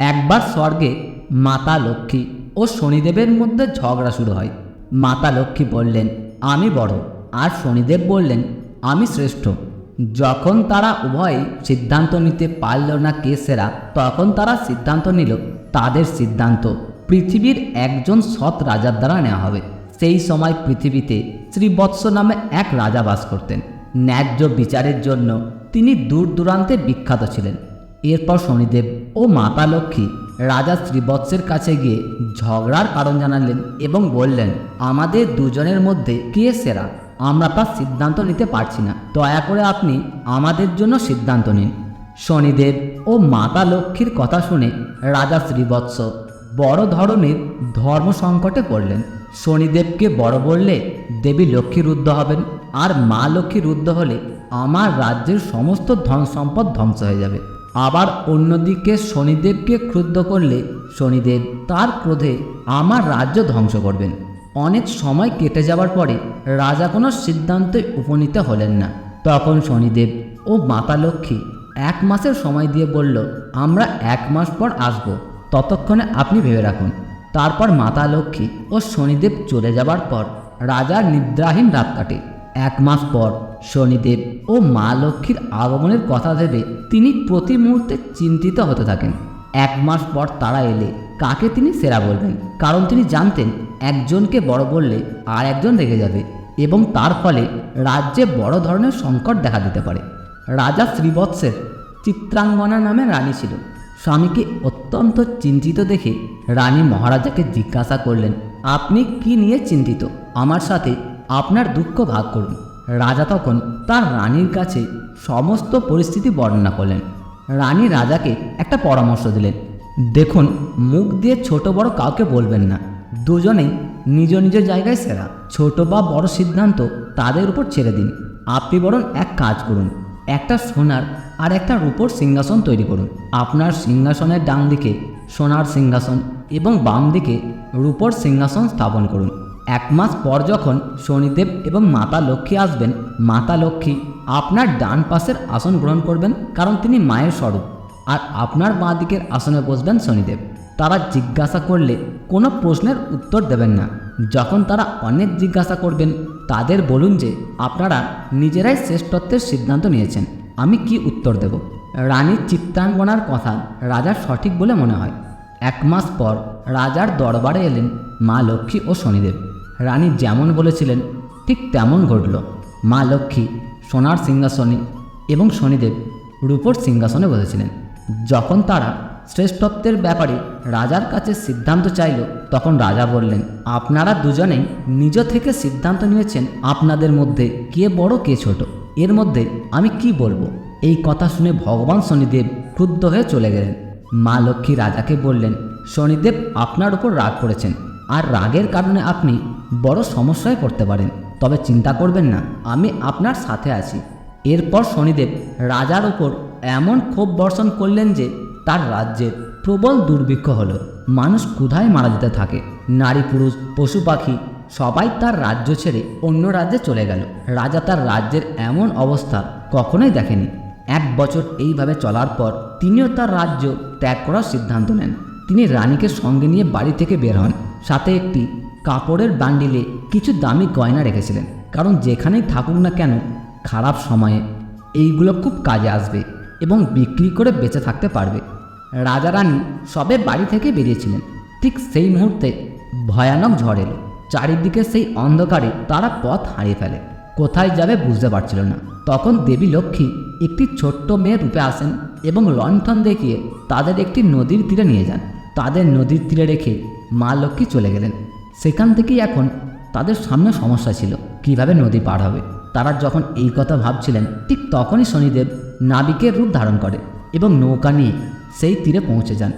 একবার স্বর্গে মাতা লক্ষ্মী ও শনিদেবের মধ্যে ঝগড়া শুরু হয়। মাতা লক্ষ্মী বললেন, আমি বড়। আর শনিদেব বললেন, আমি শ্রেষ্ঠ। যখন তারা উভয় সিদ্ধান্ত নিতে পারল না কে সেরা, তখন তারা সিদ্ধান্ত নিল, তাদের সিদ্ধান্ত পৃথিবীর একজন সৎ রাজার দ্বারা নেওয়া হবে। সেই সময় পৃথিবীতে শ্রীবৎস নামে এক রাজা বাস করতেন। ন্যায্য বিচারের জন্য তিনি দূর দূরান্তে বিখ্যাত ছিলেন। এরপর শনিদেব ও মাতা লক্ষ্মী রাজা শ্রীবৎসের কাছে গিয়ে ঝগড়ার কারণ জানালেন এবং বললেন, আমাদের দুজনের মধ্যে কে সেরা? আমরা তার সিদ্ধান্ত নিতে পারছি না। দয়া করে আপনি আমাদের জন্য সিদ্ধান্ত নিন। শনিদেব ও মাতা লক্ষ্মীর কথা শুনে রাজা শ্রীবৎস বড় ধরনের ধর্ম সংকটে পড়লেন। শনিদেবকে বড় বললে, দেবী লক্ষ্মী রুদ্ধ হবেন আর মা লক্ষ্মী রুদ্ধ হলে আমার রাজ্যের সমস্ত ধন সম্পদ ধ্বংস হয়ে যাবে। আবার অন্যদিকে শনিদেবকে ক্রুদ্ধ করলে শনিদেব তার ক্রোধে আমার রাজ্য ধ্বংস করবেন। অনেক সময় কেটে যাওয়ার পরে রাজা কোনো সিদ্ধান্তে উপনীত হলেন না। তখন শনিদেব ও মাতা লক্ষ্মী এক মাসের সময় দিয়ে বলল, আমরা এক মাস পর আসব। ততক্ষণে আপনি ভেবে রাখুন। তারপর মাতা লক্ষ্মী ও শনিদেব চলে যাবার পর রাজার নিদ্রাহীন রাত কাটে। এক মাস পর শনিদেব ও মা লক্ষ্মীর আগমনের কথা ভেবে তিনি প্রতি মুহূর্তে চিন্তিত হতে থাকেন। এক মাস পর তারা এলে। কাকে তিনি সেরা বলবেন? কারণ তিনি জানতেন, একজনকে বড় বললে আর একজন রেগে যাবে এবং তার ফলে রাজ্যে বড় ধরনের সংকট দেখা দিতে পারে। রাজা শ্রীবৎসের চিত্রাঙ্গনা নামে রানী ছিল। স্বামীকে অত্যন্ত চিন্তিত দেখে রানী মহারাজাকে জিজ্ঞাসা করলেন, আপনি কি নিয়ে চিন্তিত? আমার সাথে আপনার দুঃখ ভাগ করুন। রাজা তখন তার রানীর কাছে সমস্ত পরিস্থিতি বর্ণনা করলেন। রানী রাজাকে একটা পরামর্শ দিলেন, দেখুন, মুখ দিয়ে ছোট বড় কাউকে বলবেন না। দুজনেই নিজ নিজ জায়গায় সেরা। ছোট বা বড় সিদ্ধান্ত তাদের উপর ছেড়ে দিন। আপনি বরং এক কাজ করুন, একটা সোনার আর একটা রূপোর সিংহাসন তৈরি করুন। আপনার সিংহাসনের ডান দিকে সোনার সিংহাসন এবং বাম দিকে রূপোর সিংহাসন স্থাপন করুন। এক মাস পর যখন শনিদেব এবং মাতা লক্ষ্মী আসবেন, মাতা লক্ষ্মী আপনার ডান পাশের আসন গ্রহণ করবেন কারণ তিনি মায়ের স্বরূপ। আর আপনার বাঁ দিকের আসনে বসবেন শনিদেব। তারা জিজ্ঞাসা করলে কোনো প্রশ্নের উত্তর দেবেন না। যখন তারা অনেক জিজ্ঞাসা করবেন, তাদের বলুন যে আপনারা নিজেরাই শ্রেষ্ঠত্বের সিদ্ধান্ত নিয়েছেন। আমি কি উত্তর দেব? রানীর চিত্রাঙ্গনার কথা রাজার সঠিক বলে মনে হয়। এক মাস পর রাজার দরবারে এলেন মা লক্ষ্মী ও শনিদেব। রানী যেমন বলেছিলেন, ঠিক তেমন ঘটল। মা লক্ষ্মী, সোনার সিংহাসনে এবং শনিদেব রূপর সিংহাসনে বসেছিলেন। যখন তারা শ্রেষ্ঠত্বের ব্যাপারে রাজার কাছে সিদ্ধান্ত চাইল, তখন রাজা বললেন, আপনারা দুজনেই নিজ থেকে সিদ্ধান্ত নিয়েছেন আপনাদের মধ্যে কে বড়, কে ছোট। এর মধ্যে আমি কি বলব? এই কথা শুনে ভগবান শনিদেব ক্রুদ্ধ হয়ে চলে গেলেন। মা লক্ষ্মী রাজাকে বললেন, শনিদেব আপনার উপর রাগ করেছেন। আর রাগের কারণে আপনি বড় সমস্যায় পড়তে পারেন। তবে চিন্তা করবেন না, আমি আপনার সাথে আছি। এরপর শনিদেব রাজার ওপর এমন ক্ষোভ বর্ষণ করলেন যে তার রাজ্যের প্রবল দুর্ভিক্ষ হলো। মানুষ ক্ষুধায় মারা যেতে থাকে। নারী, পুরুষ, পশু, পাখি, সবাই তার রাজ্য ছেড়ে অন্য রাজ্যে চলে গেল। রাজা তার রাজ্যের এমন অবস্থা কখনোই দেখেনি। এক বছর এইভাবে চলার পর তিনিও তার রাজ্য ত্যাগ করার সিদ্ধান্ত নেন। তিনি রানীকে সঙ্গে নিয়ে বাড়ি থেকে বের হন। সাথে একটি কাপড়ের বান্ডিলে কিছু দামি গয়না রেখেছিলেন। কারণ যেখানেই থাকুক না কেন, খারাপ সময়ে এইগুলো খুব কাজে আসবে এবং বিক্রি করে বেঁচে থাকতে পারবে। রাজা রানী সবে বাড়ি থেকে বেরিয়েছিলেন। ঠিক সেই মুহূর্তে ভয়ানক ঝড় এলো। চারিদিকে সেই অন্ধকারে তারা পথ হারিয়ে ফেলে। কোথায় যাবে বুঝতে পারছিল না। তখন দেবী লক্ষ্মী একটি ছোট্ট মেয়ে রূপে আসেন এবং লণ্ঠন দেখিয়ে তাদের একটি নদীর তীরে নিয়ে যান। তাদের নদীর তীরে রেখে মা লক্ষ্মী চলে গেলেন। সেখান থেকেই এখন তাদের সামনে সমস্যা ছিল, কীভাবে নদী পার হবে। তারা যখন এই কথা ভাবছিলেন, ঠিক তখনই শনিদেব নাবিকের রূপ ধারণ করে এবং নৌকা নিয়ে সেই তীরে পৌঁছে যান,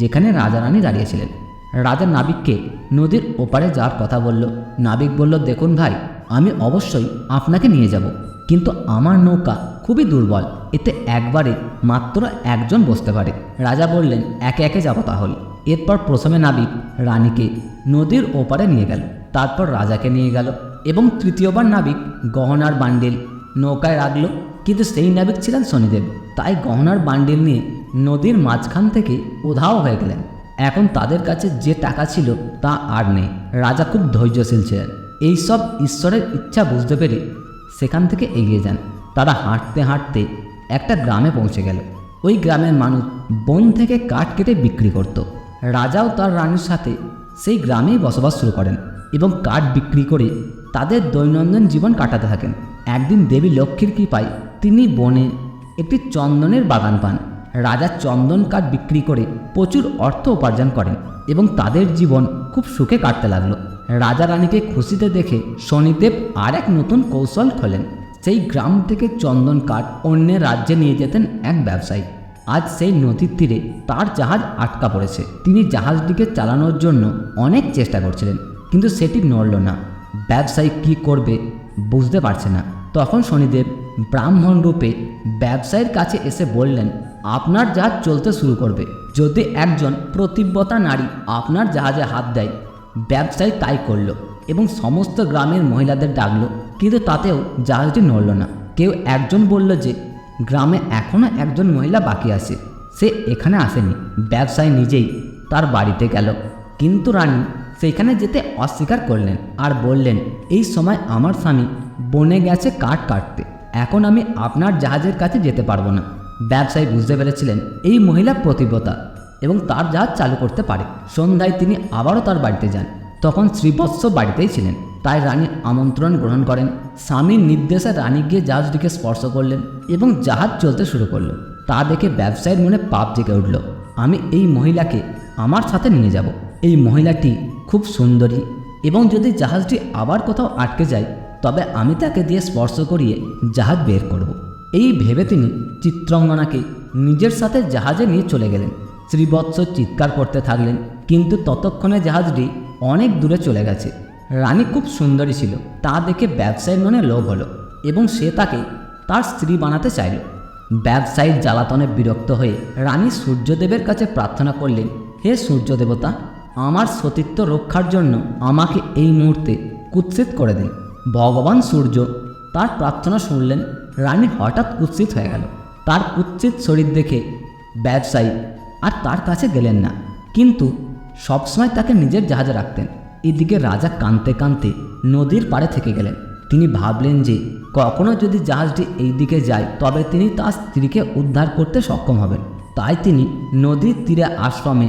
যেখানে রাজা রানী দাঁড়িয়েছিলেন রাজা নাবিককে নদীর ওপারে যাওয়ার কথা বলল। নাবিক বলল, দেখুন ভাই, আমি অবশ্যই আপনাকে নিয়ে যাব, কিন্তু আমার নৌকা খুবই দুর্বল। এতে একবারে মাত্র একজন বসতে পারে। রাজা বললেন, একে একে যাব তাহলে। এরপর প্রথমে নাবিক রানীকে নদীর ওপারে নিয়ে গেল। তারপর রাজাকে নিয়ে গেল এবং তৃতীয়বার নাবিক গহনার বান্ডেল নৌকায় রাখল। কিন্তু সেই নাবিক ছিলেন শনিদেব। তাই গহনার বান্ডিল নিয়ে নদীর মাঝখান থেকে উধাও হয়ে গেলেন। এখন তাদের কাছে যে টাকা ছিল তা আর নেই। রাজা খুব ধৈর্যশীল ছিলেন। এইসব ঈশ্বরের ইচ্ছা বুঝতে পেরে সেখান থেকে এগিয়ে যান। তারা হাঁটতে হাঁটতে একটা গ্রামে পৌঁছে গেল। ওই গ্রামের মানুষ বন থেকে কাঠ কেটে বিক্রি করত। রাজাও তার রানীর সাথে সেই গ্রামেই বসবাস শুরু করেন এবং কাঠ বিক্রি করে তাদের দৈনন্দিন জীবন কাটাতে থাকেন। একদিন দেবী লক্ষ্মীর কৃপায় তিনি বনে একটি চন্দনের বাগান পান। রাজা চন্দন কাঠ বিক্রি করে প্রচুর অর্থ উপার্জন করেন এবং তাদের জীবন খুব সুখে কাটতে লাগল। রাজা রানীকে খুশিতে দেখে শনিদেব আর এক নতুন কৌশল খোলেন। সেই গ্রাম থেকে চন্দন কাঠ অন্যের রাজ্যে নিয়ে যেতেন এক ব্যবসায়ী। আজ সেই নদীর তীরে তার জাহাজ আটকা পড়েছে। তিনি জাহাজটিকে চালানোর জন্য অনেক চেষ্টা করছিলেন, কিন্তু সেটি নড়ল না। ব্যবসায়ী কি করবে বুঝতে পারছে না। তখন শনিদেব ব্রাহ্মণ রূপে ব্যবসায়ীর কাছে এসে বললেন, আপনার জাহাজ চলতে শুরু করবে। যদি একজন প্রতিব্যতা নারী আপনার জাহাজে হাত দেয়, ব্যবসায়ী তাই করল এবং সমস্ত গ্রামের মহিলাদের ডাকলো কিন্তু তাতেও জাহাজটি নড়ল না। কেউ একজন বলল যে, গ্রামে এখনও একজন মহিলা বাকি আছে। সে এখানে আসেনি। ব্যবসায়ী নিজেই তার বাড়িতে গেল। কিন্তু রানী সেখানে যেতে অস্বীকার করলেন আর বললেন, এই সময় আমার স্বামী বনে গেছে কাঠ কাটতে। এখন আমি আপনার জাহাজের কাছে যেতে পারব না। ব্যবসায়ী বুঝতে পেরেছিলেন এই মহিলা প্রতিব্রতা এবং তার জাহাজ চালু করতে পারে। সন্ধ্যায় তিনি আবারও তার বাড়িতে যান। তখন শ্রীবৎস বাড়িতেই ছিলেন। তাই রানী আমন্ত্রণ গ্রহণ করেন। স্বামীর নির্দেশে রানী গিয়ে জাহাজটিকে স্পর্শ করলেন এবং জাহাজ চলতে শুরু করল। তা দেখে ব্যবসায়ীর মনে পাপ জেগে উঠল। আমি এই মহিলাকে আমার সাথে নিয়ে যাব। এই মহিলাটি খুব সুন্দরী এবং যদি জাহাজটি আবার কোথাও আটকে যায়, তবে আমি তাকে দিয়ে স্পর্শ করিয়ে জাহাজ বের করব। এই ভেবে তিনি চিত্রাঙ্গনাকে নিজের সাথে জাহাজে নিয়ে চলে গেলেন। শ্রীবৎস চিৎকার করতে থাকলেন, কিন্তু ততক্ষণে জাহাজটি অনেক দূরে চলে গেছে। রানী খুব সুন্দরী ছিল। তা দেখে ব্যবসায়ীর মনে লোভ হলো এবং সে তাকে তার স্ত্রী বানাতে চাইল। ব্যবসায়ীর জ্বালাতনে বিরক্ত হয়ে রানী সূর্যদেবের কাছে প্রার্থনা করলেন, হে সূর্য দেবতা আমার সতীত্ব রক্ষার জন্য আমাকে এই মুহূর্তে কুৎসিত করে দিন। ভগবান সূর্য তার প্রার্থনা শুনলেন, রানী হঠাৎ কুৎসিত হয়ে গেল। তার কুৎসিত শরীর দেখে ব্যবসায়ী আর তার কাছে গেলেন না। কিন্তু সবসময় তাকে নিজের জাহাজে রাখতেন। এদিকে রাজা কাঁদতে কাঁদতে নদীর পাড়ে থেকে গেলেন। তিনি ভাবলেন যে, কখনো যদি জাহাজটি এই দিকে যায়, তবে তিনি তার স্ত্রীকে উদ্ধার করতে সক্ষম হবেন। তাই তিনি নদীর তীরে আশ্রমে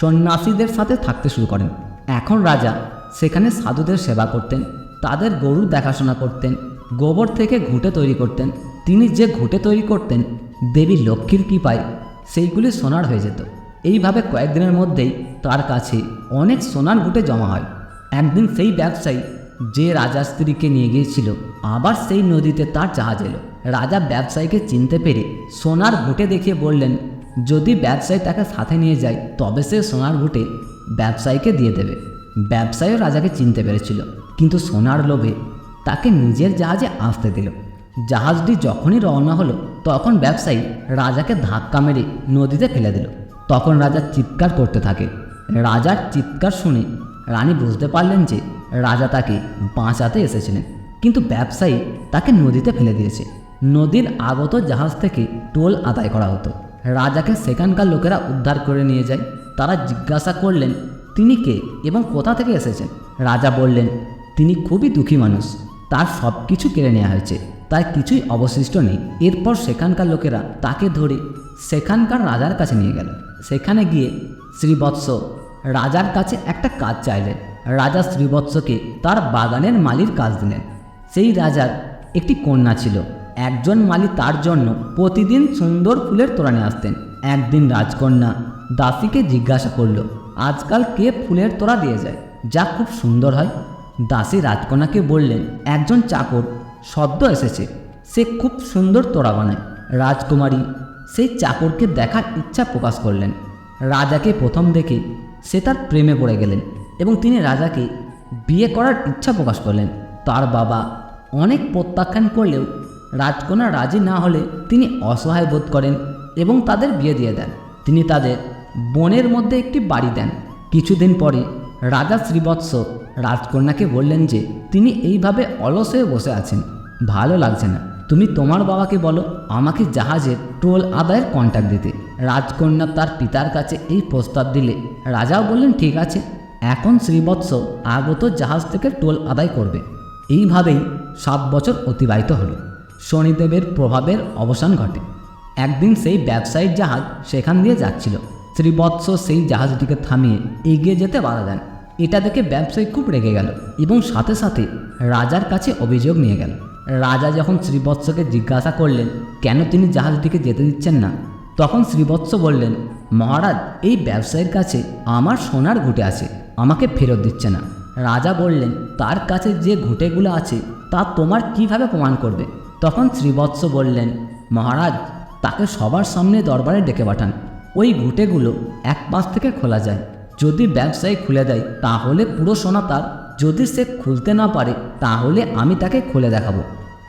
সন্ন্যাসীদের সাথে থাকতে শুরু করেন। এখন রাজা সেখানে সাধুদের সেবা করতেন, তাদের গরুর দেখাশোনা করতেন, গোবর থেকে ঘুঁটে তৈরি করতেন। তিনি যে ঘুঁটে তৈরি করতেন, দেবী লক্ষ্মীর কৃপায় সেইগুলি সোনার হয়ে যেত। এইভাবে কয়েকদিনের মধ্যেই তার কাছে অনেক সোনার ঘুঁটে জমা হয়। একদিন সেই ব্যবসায়ী যে রাজার স্ত্রীকে নিয়ে গিয়েছিল, আবার সেই নদীতে তার জাহাজ এলো। রাজা ব্যবসায়ীকে চিনতে পেরে সোনার ঘুঁটে দেখিয়ে বললেন, যদি ব্যবসায়ী তাকে সাথে নিয়ে যায়, তবে সে সোনার ঘুঁটে ব্যবসায়ীকে দিয়ে দেবে। ব্যবসায়ীও রাজাকে চিনতে পেরেছিল, কিন্তু সোনার লোভে তাকে নিজের জাহাজে আসতে দিল। জাহাজটি যখনই রওনা হলো, তখন ব্যবসায়ী রাজাকে ধাক্কা মেরে নদীতে ফেলে দিল। তখন রাজা চিৎকার করতে থাকে। রাজার চিৎকার শুনে রানী বুঝতে পারলেন যে রাজা তাকে বাঁচাতে এসেছিলেন। কিন্তু ব্যবসায়ী তাকে নদীতে ফেলে দিয়েছে। নদীর আগত জাহাজ থেকে টোল আদায় করা হতো। রাজাকে সেখানকার লোকেরা উদ্ধার করে নিয়ে যায়। তারা জিজ্ঞাসা করলেন, তিনি কে এবং কোথা থেকে এসেছেন? রাজা বললেন, তিনি খুবই দুঃখী মানুষ। তার সব কিছু কেড়ে নেওয়া হয়েছে। তার কিছুই অবশিষ্ট নেই। এরপর সেখানকার লোকেরা তাকে ধরে সেখানকার রাজার কাছে নিয়ে গেল। সেখানে গিয়ে শ্রীবৎস রাজার কাছে একটা কাজ চাইলেন। রাজা শ্রীবৎসকে তার বাগানের মালির কাজ দিলেন। সেই রাজার একটি কন্যা ছিল। একজন মালি তার জন্য প্রতিদিন সুন্দর ফুলের নিয়ে আসতেন। একদিন রাজকন্যা দাসীকে জিজ্ঞাসা করল, আজকাল কে ফুলের তোড়া দিয়ে যায়? যা খুব সুন্দর হয়। দাসী রাজকন্যাকে বললেন, একজন চাকর সদ্য এসেছে। সে খুব সুন্দর তোড়া বানায়। রাজকুমারী সেই চাকরকে দেখার ইচ্ছা প্রকাশ করলেন। রাজাকে প্রথম দেখে সে তার প্রেমে পড়ে গেলেন এবং তিনি রাজাকে বিয়ে করার ইচ্ছা প্রকাশ করলেন। তার বাবা অনেক প্রত্যাখ্যান করলেও রাজকন্যা রাজি না হলে তিনি অসহায় বোধ করেন এবং তাদের বিয়ে দিয়ে দেন। তিনি তাদের বনের মধ্যে একটি বাড়ি দেন। কিছুদিন পরে রাজা শ্রীবৎস রাজকন্যাকে বললেন যে, তিনি এইভাবে অলস হয়ে বসে আছেন। ভালো লাগছে না। তুমি তোমার বাবাকে বলো আমাকে জাহাজের টোল আদায়ের কন্ট্যাক্ট দিতে। রাজকন্যা তার পিতার কাছে এই প্রস্তাব দিলে। রাজাও বললেন, ঠিক আছে। এখন শ্রীবৎস আগত জাহাজ থেকে টোল আদায় করবে। এইভাবেই সাত বছর অতিবাহিত হলো। শনিদেবের প্রভাবের অবসান ঘটে। একদিন সেই ব্যবসায়িক জাহাজ সেখান দিয়ে যাচ্ছিল। শ্রীবৎস সেই জাহাজটিকে থামিয়ে এগিয়ে যেতে বাধা দেন। এটা দেখে ব্যবসায়ী খুব রেগে গেল এবং সাথে সাথে রাজার কাছে অভিযোগ নিয়ে গেল। রাজা যখন শ্রীবৎসকে জিজ্ঞাসা করলেন, কেন তিনি জাহাজটিকে যেতে দিচ্ছেন না? তখন শ্রীবৎস বললেন, মহারাজ, এই ব্যবসায়ীর কাছে আমার সোনার ঘুটে আছে, আমাকে ফেরত দিচ্ছে না। রাজা বললেন, তার কাছে যে ঘুঁটেগুলো আছে, তা তোমার কীভাবে প্রমাণ করবে? তখন শ্রীবৎস বললেন, মহারাজ, তাকে সবার সামনে দরবারে ডেকে পাঠান। ওই ঘুঁটেগুলো এক পাশ থেকে খোলা যায় যদি ব্যবসায়ী খুলে দেয়, তাহলে পুরো সোনা তার। যদি সে খুলতে না পারে, তাহলে আমি তাকে খুলে দেখাবো।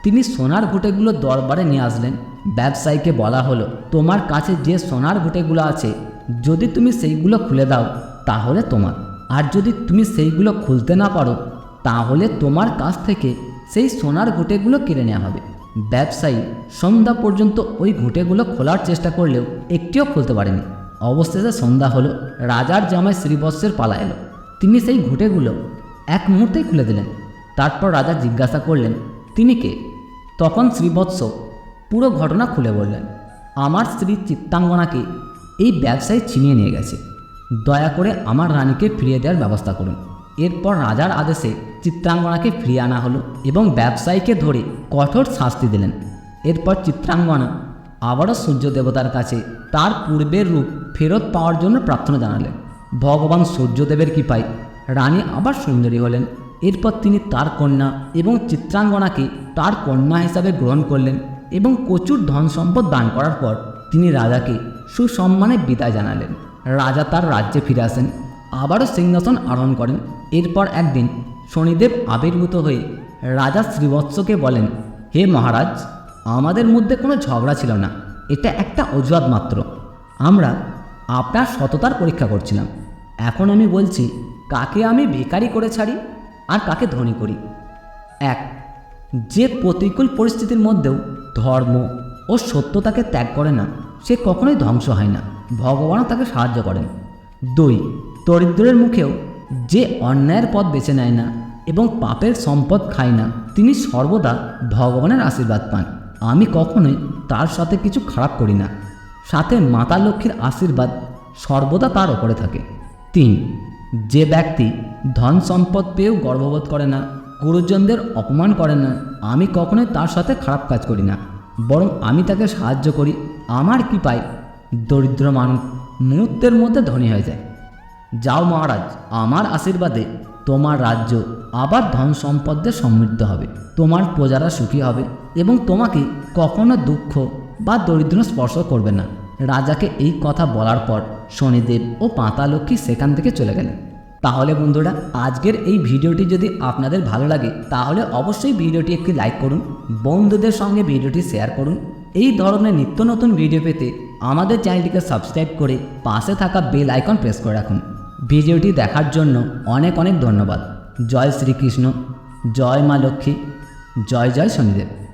তিনি সোনার ঘুঁটেগুলো দরবারে নিয়ে আসলেন। ব্যবসায়ীকে বলা হলো, তোমার কাছে যে সোনার ঘুঁটেগুলো আছে, যদি তুমি সেইগুলো খুলে দাও, তাহলে তোমার। আর যদি তুমি সেইগুলো খুলতে না পারো, তাহলে তোমার কাছ থেকে সেই সোনার ঘুঁটেগুলো কিনে নেওয়া হবে। ব্যবসায়ী সন্ধ্যা পর্যন্ত ওই ঘুঁটেগুলো খোলার চেষ্টা করলেও একটিও খুলতে পারেনি। অবশেষে সন্ধ্যা হলো। রাজার জামাই শ্রীবৎসের পালা এলো। তিনি সেই ঘুঁটেগুলো এক মুহূর্তেই খুলে দিলেন। তারপর রাজা জিজ্ঞাসা করলেন, তিনি কে? তখন শ্রীবৎস পুরো ঘটনা খুলে বললেন, আমার স্ত্রী চিত্তাঙ্গনাকে এই ব্যবসায়ী ছিনিয়ে নিয়ে গেছে। দয়া করে আমার রানীকে ফিরিয়ে দেওয়ার ব্যবস্থা করুন। এরপর রাজার আদেশে চিত্রাঙ্গনাকে ফিরিয়ে আনা হলো এবং ব্যবসায়ীকে ধরে কঠোর শাস্তি দিলেন। এরপর চিত্রাঙ্গনা আবারও সূর্য দেবতার কাছে, তার পূর্বের রূপ ফেরত পাওয়ার জন্য প্রার্থনা জানালেন। ভগবান সূর্যদেবের কৃপায় রানী আবার সুন্দরী হলেন। এরপর তিনি তার কন্যা এবং চিত্রাঙ্গনাকে তার কন্যা হিসাবে গ্রহণ করলেন এবং প্রচুর ধন সম্পদ দান করার পর তিনি রাজাকে সুসম্মানে বিদায় জানালেন। রাজা তার রাজ্যে ফিরে আসেন, আবারও সিংহাসন আরোহণ করেন। এরপর একদিন শনিদেব আবির্ভূত হয়ে রাজা শ্রীবৎসকে বলেন, হে মহারাজ আমাদের মধ্যে কোনো ঝগড়া ছিল না। এটা একটা অজুহাত মাত্র। আমরা আপনার সততার পরীক্ষা করছিলাম। এখন আমি বলছি, কাকে আমি ভিখারি করে ছাড়ি আর কাকে ধনী করি? এক, যে প্রতিকূল পরিস্থিতির মধ্যেও ধর্ম ও সত্যতাকে ত্যাগ করে না, সে কখনোই ধ্বংস হয় না। ভগবানও তাকে সাহায্য করেন। দুই, দরিদ্রের মুখেও যে অন্যায়ের পথ বেছে নেয় না এবং পাপের সম্পদ খায় না, তিনি সর্বদা ভগবানের আশীর্বাদ পান। আমি কখনোই তার সাথে কিছু খারাপ করি না। সাথে মাতা লক্ষ্মীর আশীর্বাদ সর্বদা তার ওপরে থাকে। তিন, যে ব্যক্তি ধন সম্পদ পেয়েও গর্ববোধ করে না, গুরুজনদের অপমান করে না, আমি কখনোই তার সাথে খারাপ কাজ করি না। বরং আমি তাকে সাহায্য করি, আমার কৃপায় দরিদ্র মানুষ মুহূর্তের মধ্যে ধনী হয়ে যায়। যাও মহারাজ, আমার আশীর্বাদে তোমার রাজ্য আবার ধন সম্পদে সমৃদ্ধ হবে। তোমার প্রজারা সুখী হবে এবং তোমাকে কখনো দুঃখ বা দরিদ্র স্পর্শ করবে না। রাজাকে এই কথা বলার পর শনিদেব ও পাতালক্ষ্মী সেখান থেকে চলে গেলেন। তাহলে বন্ধুরা, আজকের এই ভিডিওটি যদি আপনাদের ভালো লাগে, তাহলে অবশ্যই ভিডিওটি একটি লাইক করুন, বন্ধুদের সঙ্গে ভিডিওটি শেয়ার করুন। এই ধরনের নিত্য নতুন ভিডিও পেতে আমাদের চ্যানেলটিকে সাবস্ক্রাইব করে পাশে থাকা বেল আইকন প্রেস করে রাখুন। ভিডিওটি দেখার জন্য অনেক অনেক ধন্যবাদ। জয় শ্রীকৃষ্ণ জয় মা লক্ষ্মী জয় জয় শনিদেব।